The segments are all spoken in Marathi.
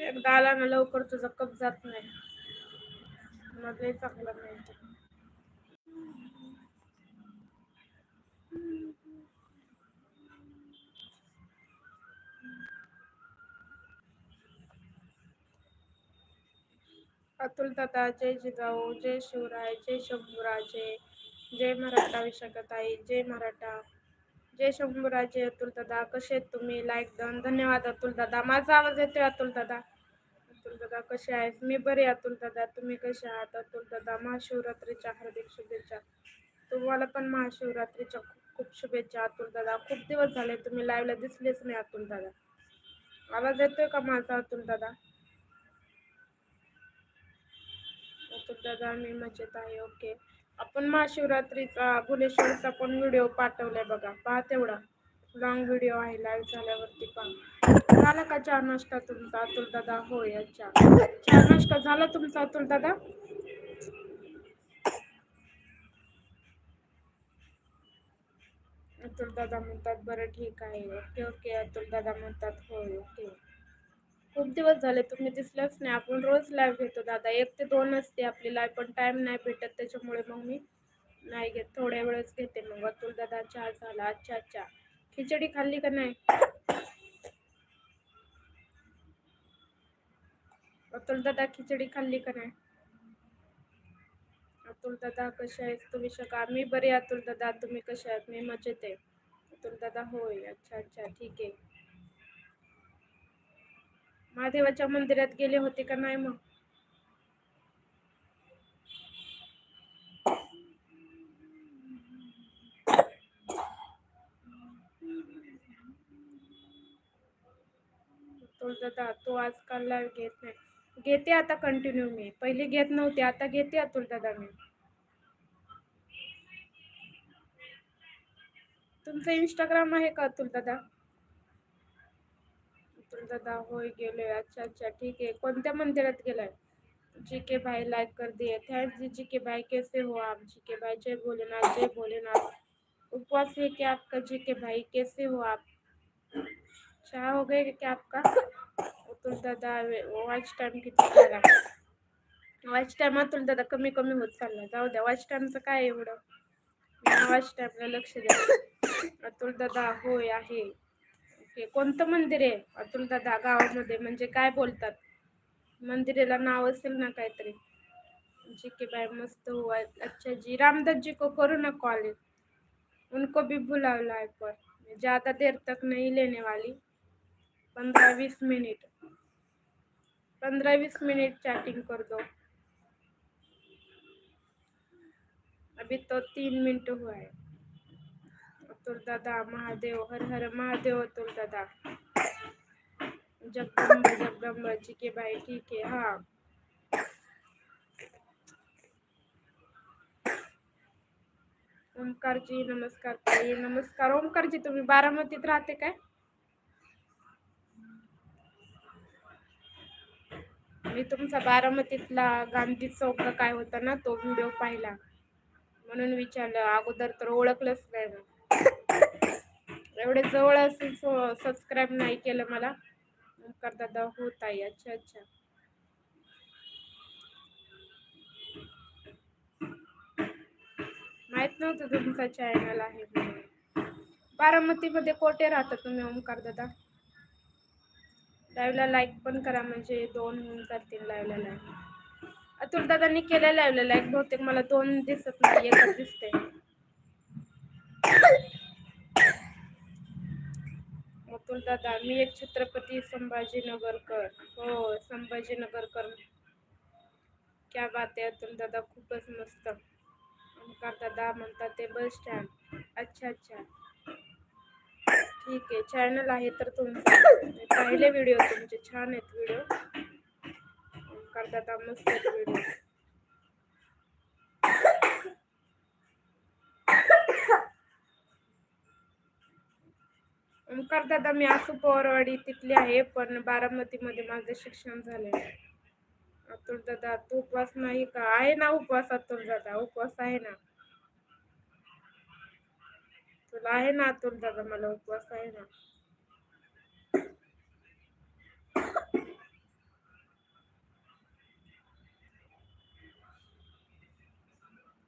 एकदा आला ना लवकर तुझा कप जात नाही. मग चांगला नाही अतुल दादा जय जिजाऊ जय शिवराय जय शंभूराजे जय मराठा विशाखताई जय मराठा. जय शंभूराजे अतुल दादा कसे आहेत तुम्ही? लाईक दन धन्यवाद अतुल दादा. माझा आवाज येतोय अतुल दादा? अतुल दादा कसे आहेस मी बरे अतुल दादा. तुम्ही कसे आहात? अतुल दादा महाशिवरात्रीच्या हार्दिक शुभेच्छा. तुम्हाला पण महाशिवरात्रीच्या खूप खूप शुभेच्छा अतुल दादा. खूप दिवस झाले तुम्ही लाईव्हला दिसलेच नाही अतुल दादा. आवाज येतोय का माझा अतुल दादा? अतुल दादा मी मजेत आहे. ओके आपण महाशिवरात्रीचा भुलेश्वरचा पण व्हिडिओ पाठवलाय बघा. पहा तेवढा. लॉंग व्हिडिओ आहे लाईव्ह झाल्यावरती पण. झाला का चहा नाश्ता तुमचा? अतुल दादा होय अच्छा चहा नाश्ता झाला तुमचा अतुल दादा? अतुल दादा म्हणतात बरं ठीक आहे. ओके ओके अतुल दादा म्हणतात होय ओके. खूप दिवस झाले तुम्ही दिसलंच नाही. आपण रोज लाईव्ह घेतो दादा. एक ते दोन असते आपली लाईव्ह पण टाइम नाही भेटत. त्याच्यामुळे मग मी नाही घेत. थोड्या वेळच घेते मग. अतुल दादा चहा झाला. अच्छा अच्छा. खिचडी खाल्ली का नाही? अतुल दादा खिचडी खाल्ली का नाही? अतुल दादा कसे आहेत? तुम्ही शका मी बरे अतुल दादा. तुम्ही कसे आहात? मी मजेत आहे. अतुल दादा होय. अच्छा अच्छा. ठीक आहे. महादेवाच्या मंदिरात गेले होते का नाही मग? अतुल दादा तो आजकाल लाईव्ह घेत नाही. घेते आता कंटिन्यू मी. पहिले घेत नव्हते, आता घेते अतुल दादा मी. तुमचं इंस्टाग्राम आहे का अतुल दादा? अतुल दादा होय, गेलोय. अच्छा अच्छा ठीक आहे. कोणत्या मंदिरात गेलाय? जी के भाई लाइक कर दिए थैंक जी जी के भाई कैसे हो आप? जी के भाई जय भोलेनाथ जय भोलेनाथ. उपवास है क्या आपका जी के भाई कैसे हो आप? चहा हो गया क्या आपका. अतुल दादा वॉच टाइम किती झाला? वॉच टाइम अतुल दादा कमी कमी होत चालला जाऊ द्या वॉच टाइमचं काय एवढं? वॉच टाइमला लक्ष द्या. अतुल दादा होय आहे. ओके कोणतं मंदिर आहे? अतुल दादा गावामध्ये म्हणजे काय बोलतात? मंदिरेला नाव असेल ना काहीतरी? जी के बाय मस्त हुआ अच्छा जी रामदास जी को करो ना कॉल उनको भी बुलाओ लाइव पर ज़्यादा देर तक नहीं लेने वाली. पंद्रह बीस मिनट. पंद्रह बीस मिनट चैटिंग कर दो अभी तो तीन मिनट हुआ है अतुल दादा महादेव, हर हर महादेव अतुल दादा. जगदंब जगदंब जी के भाई, ठीक है हाँ. ओमकारजी नमस्कार ताई नमस्कार. ओमकारजी तुम्ही बारामतीत राहते काय? मी तुमचा बारामतीतला गांधी चौक काय होता ना तो व्हिडिओ पाहिला. म्हणून विचारलं अगोदर तर ओळखलंच नाही एवढे जवळ असून सबस्क्राईब नाही केलं मला. ओंकार दादा होत आहे अच्छा अच्छा. माहीत नव्हतं तुमचा चॅनल आहे बारामतीमध्ये कोठे राहता तुम्ही ओमकार दादा? लाईव्हला लाईक पण करा म्हणजे दोन होऊन जातील लाईव्हला लाईक अतुल दादांनी केलं लाईव्हला लाईक बहुतेक मला दोन दिसत नाही एकच दिसते अतुल दादा मी एक छत्रपती संभाजीनगरकर. हो संभाजीनगरकर. क्या बात आहे अतुल दादा खूपच मस्त. ओंकार दादा म्हणतात ते बस स्टँड अच्छा अच्छा. ठीक आहे. चॅनल आहे तर तुमचे. म्हणजे पाहिले व्हिडिओ तुमचे. छान आहेत व्हिडिओ करतात मस्त आहेत व्हिडिओ ओंकार दादा मी. आसू पवारवाडी तिथली आहे पण बारामतीमध्ये माझं शिक्षण झाले अतुल दादा तू उपवास नाही का? आहे ना उपवास अतुल दादा? उपवास आहे ना? तुला आहे ना अतुल दादा मला उपवास आहे ना.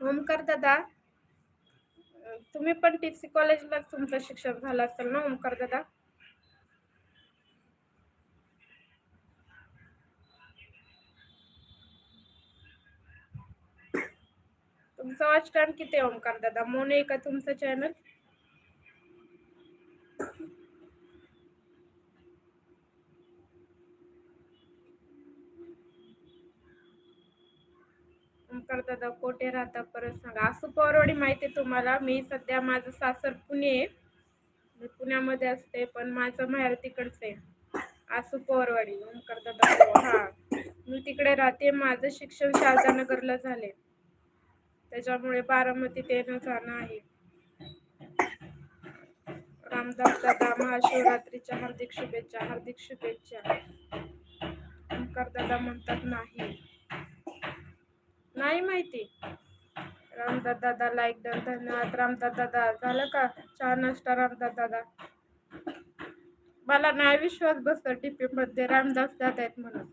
ओमकार दादा. तुम्ही पण टिप्सी कॉलेजला तुमचं शिक्षण झालं असेल ना ओमकार दादा. तुमचं वाच टाइम किती ओमकार दादा? मोने का तुमचं चॅनल ओमकार कोठे राहता परत सांगा. असं परवडी माहिती आहे तुम्हाला. मी सध्या माझं सासर पुणे आहे. मी पुण्यामध्ये असते पण माझं माहेर तिकडचं आहे. आसू पोरवाडी ओमकारदादा हा. मी तिकडे राहते. माझं शिक्षण शारदानगरला झाले त्याच्यामुळे बारामतीत येणं जाणं आहे. रामदास दादा महाशिवरात्रीच्या हार्दिक शुभेच्छा हार्दिक शुभेच्छा. ओमकारदादा म्हणतात नाही. नाही माहिती. रामदास दादा लाईक डन धन्यवाद. रामदास दादा झालं का? चहा नाश्ता रामदास दादा मला नाही विश्वास बसतो टीपी मध्ये रामदास दादा आहेत म्हणून.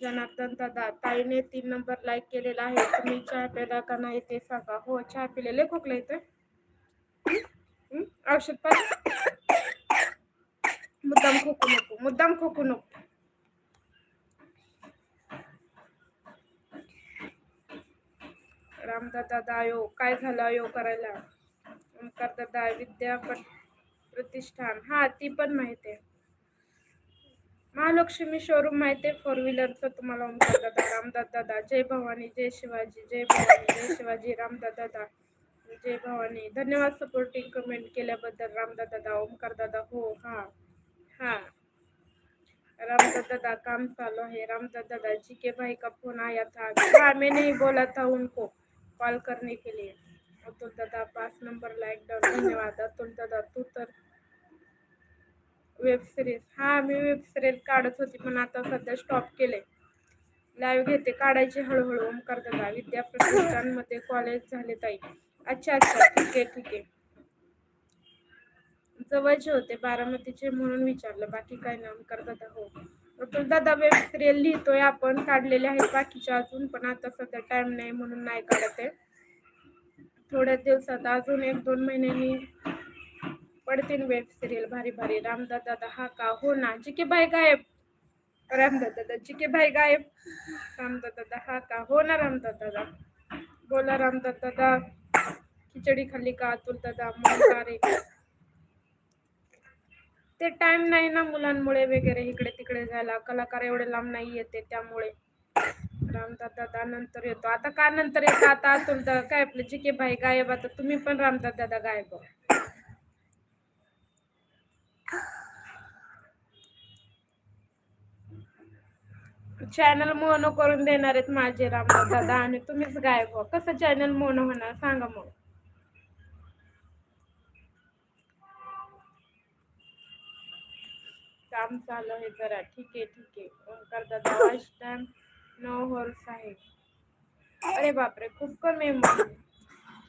जनार्दन दादा ताईने तीन नंबर लाईक केलेला आहे. तुम्ही चहा प्याला का नाही ते सांगा. हो चहा पिलेले खोकला येतोय औषध पाहिजे मुद्दाम खोकू नको. मुद्दाम खोकू नको. रामदादा दायो काय झालं यो करायला? ओमकार दादा विद्या प्रतिष्ठान. हा ती पण माहिती आहे. महालक्ष्मी शोरूम माहिती आहे फोर व्हीलरचं तुम्हाला ओमकार दादा रामदास दादा जय भवानी जय शिवाजी जय भवानी जय शिवाजी रामदास दादा जय भवानी. धन्यवाद सपोर्टिंग कमेंट केल्याबद्दल रामदादा दादा ओमकार दादा हो हा हा. रामदास दादा काम चालू है रामदास दादा जी के भाई का फोन आया था? हाँ मैंने ही बोला था उनको. कॉल करने के लिए अतुल दादा पाच नंबर लाईक डाऊन धन्यवाद. अतुल दादा तू तर वेब सिरीज हा मी वेब सिरीज काढत होती पण आता सध्या स्टॉप केले लाईव्ह घेते काढायची हळूहळू. ओमकार दादा विद्या प्रतिष्ठानमध्ये कॉलेज झाले ताई. अच्छा अच्छा ठीक आहे ठीक आहे. जवळचे होते बारामतीचे म्हणून विचारलं. बाकी काय नाम ओमकार दादा हो. दादा वेब सिरियल लिहितोय आपण. काढलेले आहेत बाकीच्या अजून पण आता सध्या टाइम नाही म्हणून नाही काढत आहे. थोड्या दिवसात अजून एक दोन महिन्यांनी पडतील वेब सिरियल भारी भारी. रामदास दादा हा का? हो ना. जिके भाई गायब. रामदास दादा जिके भाई गायब. रामदास दादा हा का? हो ना रामदास दादा. बोला रामदास दादा. खिचडी खाल्ली का अतुल दादा? मग ते टाइम नाही ना मुलांमुळे वगैरे इकडे तिकडे जायला. कलाकार एवढे लांब नाही येते त्यामुळे. रामदादा दादा नंतर येतो. आता का नंतर येतो? आता तुमचं काय आपलं जी के भाई गायब आता तुम्ही पण रामदास दादा गायब चॅनल मोनो करून देणार आहेत माझे रामदास दादा आणि तुम्हीच गायब कसं चॅनल मोनो होणार? सांगा मग. काम चालू आहे जरा. ठीक आहे ठीक आहे. ओंकार दादा वॉच टाइम नो हॉर्स आहे अरे बापरे खूप कमी आहे मग.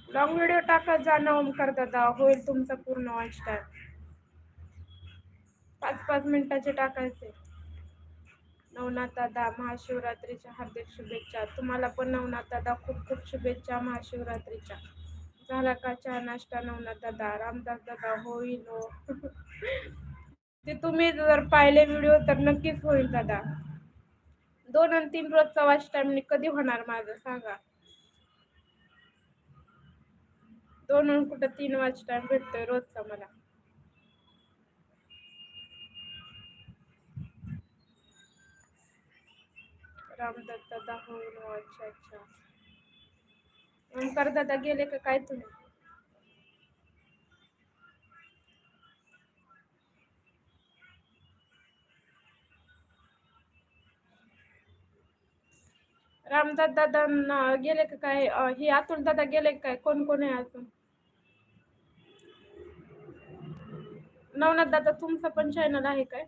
लॉंग व्हिडिओ टाकत जाणं ओंकार दादा. होईल तुमचा पूर्ण वॉच टाइम पाच पाच मिनिटाचे टाकायचे. नवनाथ दादा महाशिवरात्रीच्या हार्दिक शुभेच्छा. तुम्हाला पण नवनाथ दादा खूप खूप शुभेच्छा महाशिवरात्रीच्या. झाला का चहा नाश्ता नवनाथ दादा? रामदास दादा होईल हो. ते तुम्ही जर पाहिले व्हिडिओ तर नक्कीच होईल दादा. दोन आणि तीन रोजचा वॉच टाइम कधी होणार माझं सांगा. दोन आणि कुठं तीन वॉच टाइम भेटतोय रोजचा मला. रामदास दादा होईल हो, अच्छा अच्छा ओंकार दादा गेले का काय तुम्ही? रामदास दादा गेले का काय? हे अतुल दादा गेले काय? कोण कोण आहे अजून नवनाथ दादा तुमचं पण चॅनल आहे काय?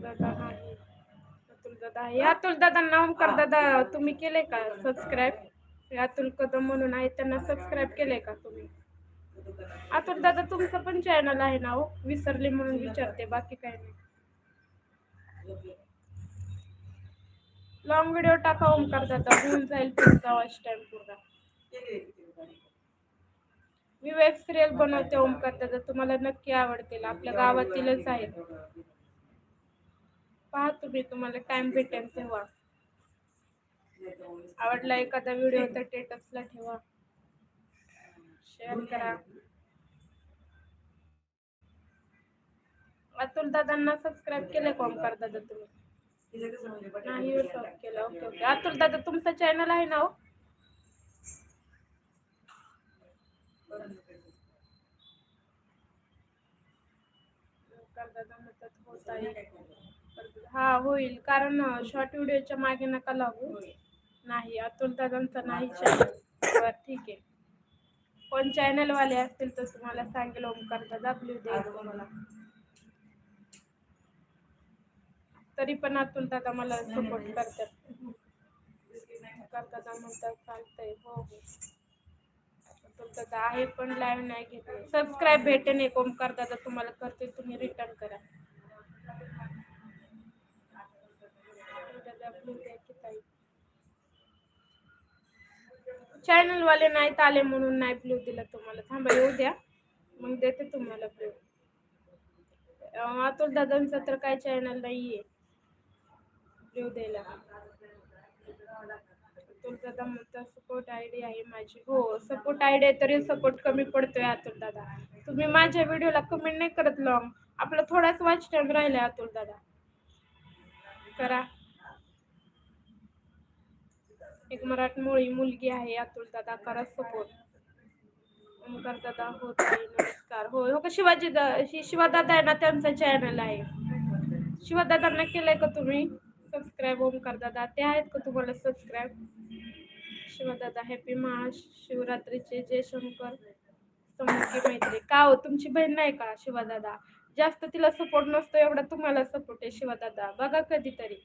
दादा अतुल दादा आहे. अतुल दादा ओंकार दादा तुम्ही केले का सबस्क्राईब अतुल कदम म्हणून आहे त्यांना सबस्क्राईब केलंय का तुम्ही? अतुल दादा तुमचं पण चॅनल आहे ना हो? विसरले म्हणून विचारते बाकी काय नाही. लॉंग व्हिडिओ टाका ओमकार दादा. होऊन जाईल तुमचा वॉच टाइम पूर्ण मी वेब सिरियल बनवते ओमकार दादा. तुम्हाला नक्की आवडतील. आपल्या गावातीलच आहेत. पहा तुम्ही तुम्हाला टाइम भेटेल तेव्हा. आवडला एखादा व्हिडिओ तर टेटसला ठेवा. शेअर करा. अतुल दादांना सबस्क्राईब केलं का ओमकार दादा तुम्ही. नाही हो, केलं. ओके ओके अतुल दादा तुमचा चॅनल आहे ना हो? दादा होत आहे. हा होईल. कारण शॉर्ट व्हिडिओच्या मागे नका लागू. नाही अतुल दादांचा नाही चॅनल बर ठीक आहे. कोण चॅनल वाले असतील तर तुम्हाला सांगेल ओमकार दादा ब्ल्यू देईल तुम्हाला. तरी पण अतुल दादा मला सपोर्ट करतात. ओमकार दादा म्हणतात चालतंय हो हो. अतुल दादा आहे पण लाईव्ह नाही घेतले सबस्क्राईब भेटेन एक ओमकार दादा तुम्हाला करते तुम्ही रिटर्न करा. दादा blue चॅनलवाले चॅनल वाले नाहीत आले म्हणून नाही ब्ल्यू दिला तुम्हाला. थांबा येऊ द्या. मग देते तुम्हाला ब्ल्यू अतुल दादांचा तर काय चॅनल नाहीये. ब्ल्यू द्यायला. अतुल दादा म्हणतात सपोर्ट आय डी आहे माझी. हो सपोर्ट आय डी आहे तरी सपोर्ट कमी पडतोय अतुल दादा. तुम्ही माझ्या व्हिडिओला कमेंट नाही करत लॉंग आपला थोडाच वाच टाईम राहिला अतुल दादा. करा. एक मराठमोळी मुलगी आहे अतुल दादा करा सपोर्ट ओमकार दादा होत आहे नमस्कार. हो हो का शिवाजी दा ही शिवादादा आहे ना त्यांचा चॅनल आहे. शिवादादांना केलंय का तुम्ही? सबस्क्राईब ओमकार दादा ते आहेत का तुम्हाला सबस्क्राईब शिवादादा हॅपी महाशिवरात्रीचे जय शंकर. समोरची मैत्री. का हो तुमची बहीण नाही का शिवादादा जास्त तिला सपोर्ट नसतो एवढा तुम्हाला सपोर्ट आहे शिवादादा बघा कधीतरी.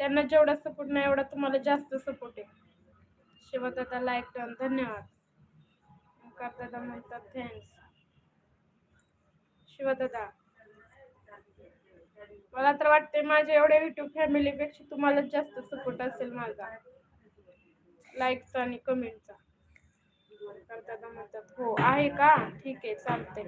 त्यांना जेवढा सपोर्ट नाही एवढा तुम्हाला जास्त सपोर्ट आहे शिवदादा लाईक डन धन्यवाद. ओंकार दादा म्हणतात थँक्स शिवदादा मला तर वाटते माझ्या एवढ्या युट्यूब फॅमिलीपेक्षा तुम्हाला जास्त सपोर्ट असेल माझा. लाईकचा आणि कमेंटचा दादा म्हणतात हो आहे का? ठीक आहे चालते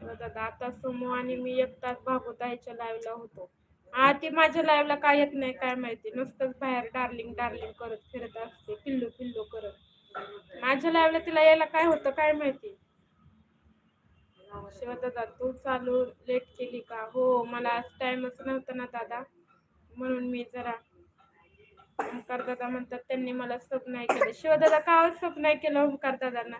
दादा आता समूह आणि मी एक तास भागवताच्या लाईव्हला होतो. हा ती माझ्या लाईव्हला काय येत नाही काय माहिती? नुसतंच बाहेर डार्लिंग डार्लिंग करत फिरत असते पिल्लू पिल्लू करत. माझ्या लाईव्हला तिला यायला काय होतं काय माहिती? शिवा दादा तू चालू लेट केली का? हो मला आज टाइमच नव्हता ना दादा. म्हणून मी जरा ओंकार दादा म्हणतात त्यांनी मला सब नाही केलं. शिवदादा का सब नाही केलं ओंकार दादांना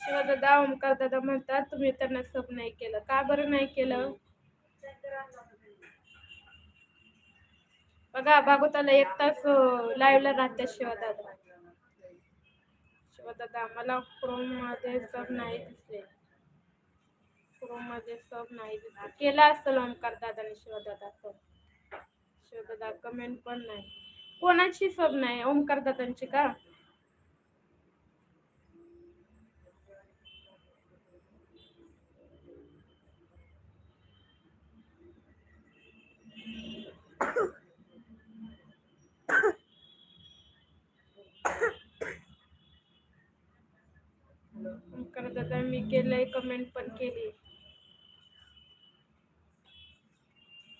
शिवा दादा ओमकार दादा म्हणतात तुम्ही त्यांना सब नाही केलं. का बरं नाही केलं? बघा भागवताला एक तास लाईव्हला राहते शिवा दादा. शिवा दादा मला क्रोममध्ये सब नाही दिसले. क्रोममध्ये सब नाही दिसले. केला असेल ओमकार दादाने शिवा दादा सब? शिवा दादा कमेंट पण नाही. कोणाची सब नाही? ओमकार दादांची का? करत आता मी केलंय कमेंट पण केली.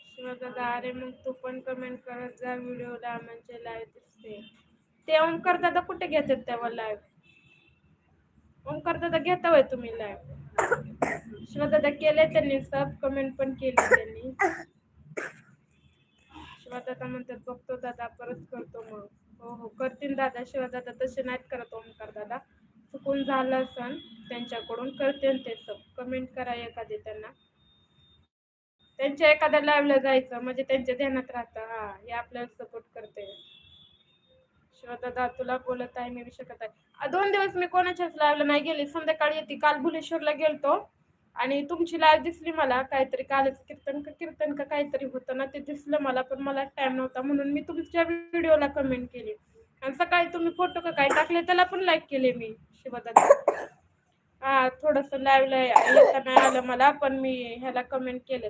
शिवा दादा अरे मग तू पण कमेंट करत जा व्हिडिओला म्हणजे लाईव्ह दिसते. ते ओंकार दादा कुठे घेतात तेव्हा लाईव्ह ओंकार दादा घेता वय तुम्ही लाईव्ह शिवा दादा केले त्यांनी सब कमेंट पण केली त्यांनी. शिवा दादा म्हणतात बघतो दादा परत करतो मग हो हो करतील दादा शिवा दादा तसे नाहीत करत ओमकार दादा. चुकून झालं असन त्यांच्याकडून करते ते सब. कमेंट करा एखादी त्यांना. त्यांच्या एखाद्या लाईव्हला जायचं म्हणजे त्यांच्या ध्यानात राहतं. हा हे आपल्याला सपोर्ट करते शिवदादा तुला बोलत आहे मी शकत आहे. दोन दिवस मी कोणाच्याच लाईव्हला नाही गेले. संध्याकाळी येते. काल भुलेश्वरला गेलतो. आणि तुमची लाईव्ह दिसली मला काहीतरी कालच कीर्तन का कीर्तन का काहीतरी होतं ना ते दिसलं मला पण मला टाइम नव्हता. म्हणून मी तुमच्या व्हिडिओला कमेंट केली. आणि सकाळी तुम्ही फोटो का काय टाकले त्याला पण लाईक केले मी शिवदादा. हा थोडस लाईव्हला येता नाही आलं मला पण मी ह्याला कमेंट केले.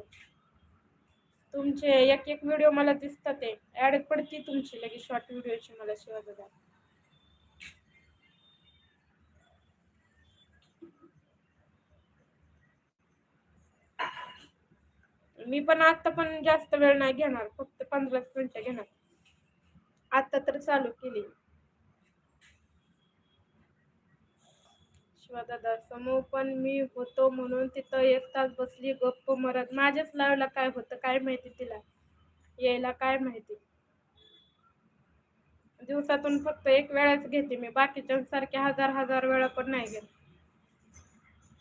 तुमचे एक एक व्हिडिओ मला दिसतात ते. ऍड पडती तुमची लगेच शॉर्ट व्हिडिओची मला शिवदादा. मी पण आता पण जास्त वेळ नाही घेणार फक्त पंधराच मिनिटं घेणार. आता तर चालू केली. दादा समोर पण मी होतो म्हणून तिथं एक तास बसली गप्प मरत. माझ्याच लावला काय होतं काय माहिती तिला? यायला काय माहिती? दिवसातून फक्त एक वेळाच घेते मी बाकीच्या हजार हजार वेळा पण नाही घेत.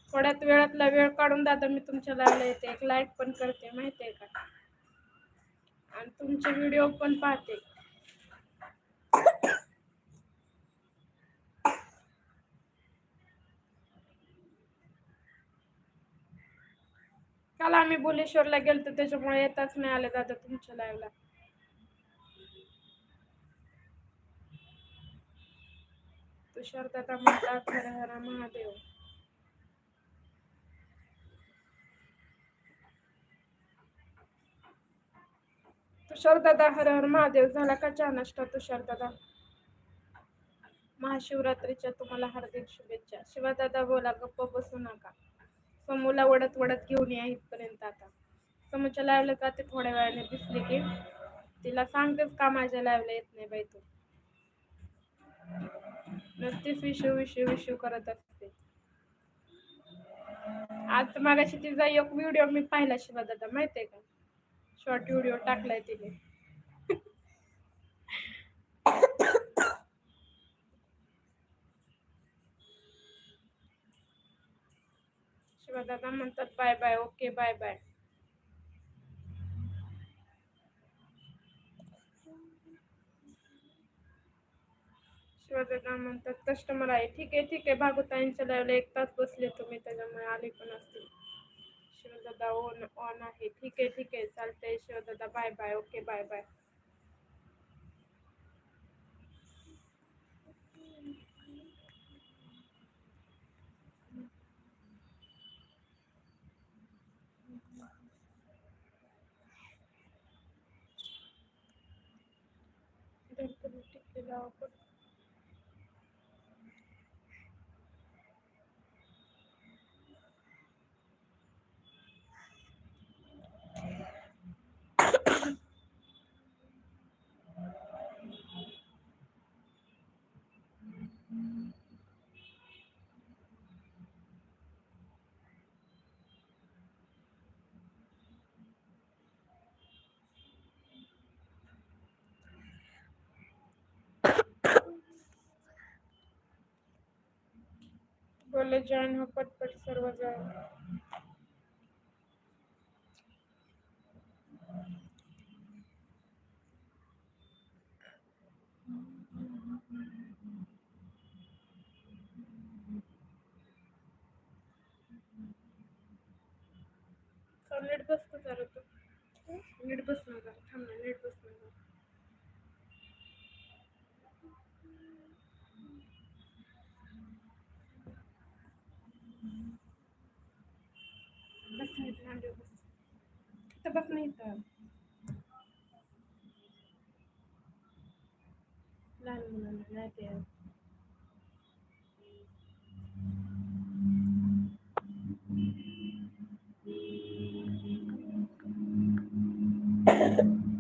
थोड्यात वेळातला वेळ काढून दादा मी तुमच्या लाईव्हला येते. एक लाईक पण करते माहिती आहे का? आणि तुमचे व्हिडिओ पण पाहते. काल आम्ही भुलेश्वरला गेलतो त्याच्यामुळे येताच नाही आले दादा तुमच्या लाईव्हला तुषार दादा म्हणतात हर हर महादेव. शरदादा हर हर महादेव झाला का चहा नाश्ता? तुषारदादा महाशिवरात्रीच्या तुम्हाला हार्दिक शुभेच्छा. शिवादादा बोला गप्प बसू नका. समूला वडत वडत घेऊन या इथपर्यंत आता. समोरच्या लाईव्हला जाते थोड्या वेळाने दिसली की तिला सांगतेच का माझ्या लाईव्हला येत नाही बाई तू. नसतीच विशू विशू विशू करत असते. आज मागाशी तिचा एक व्हिडिओ मी पाहिला शिवादादा माहितीये का? शॉर्ट व्हिडिओ टाकलाय तिने. शिवा दादा म्हणतात bye bye okay bye bye. Shivdada म्हणतात कस्टमर आहे. ठीक आहे ठीक आहे. भागवताईंच्या लाईव्हला एक तास बसले तुम्ही त्याच्यामुळे आले पण असतील. शिवदादा ऑन ऑन आहे ठीक आहे ठीक आहे चालतंय Shivdada bye bye okay bye bye धडपड टिकलेला वापर बोले जॉईन हो पटपट सर्व जॉईन चल नीट बस का जरा तू? नीट बस ना जरा थांब ना नीट बस लागत नाही तर लहान मुलांना नाही ते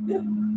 Yeah.